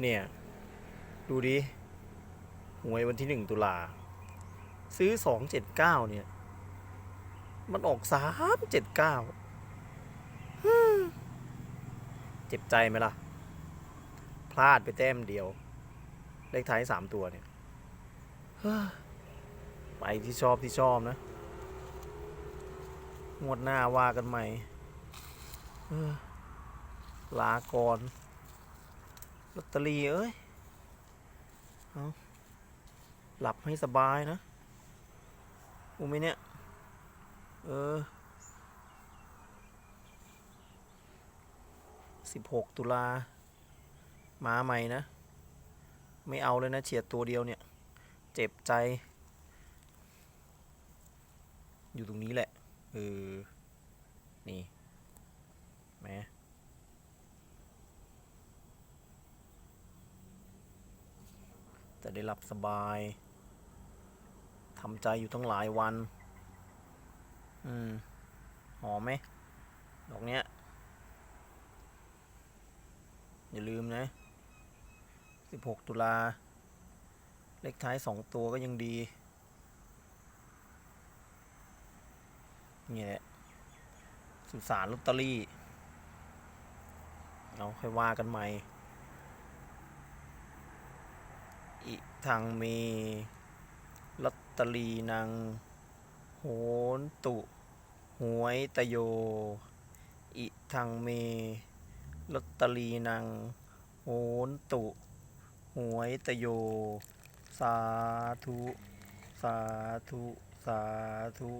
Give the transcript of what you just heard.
เนี่ย ดูดิหวยวันที่หนึ่งตุลา ซื้อสองเจ็ดเก้าเนี่ย มันออกสามเจ็ดเก้าเจ็บใจไหมล่ะ พลาดไปแต้มเดียว เลขท้ายสามตัวเนี่ยไปที่ชอบที่ชอบนะ งวดหน้าว่ากันใหม่ลาก่อน ลอตเตอรี่เอ้ยเอาหลับให้สบายนะอูไหมเนี่ย เออสิบหกตุลา มาใหม่นะ ไม่เอาเลยนะเฉียดตัวเดียวเนี่ย เจ็บใจ อยู่ตรงนี้แหละ เออ นี่แหม จะได้หลับสบายทำใจอยู่ตั้งหลายวัน อืม หอมไหม ดอกเนี้ย อย่าลืมนะ 16 ตุลา เลขท้าย 2 ตัวก็ยังดี นี่แหละ สุสานลอตเตอรี่ เอาค่อยว่ากันใหม่ อีทางเมลอตตอรี่นางโหนตุ หวยตะโย อิทางเมลอตตอรี่นางโหนตุ หวยตะโย สาธุ สาธุ สาธุ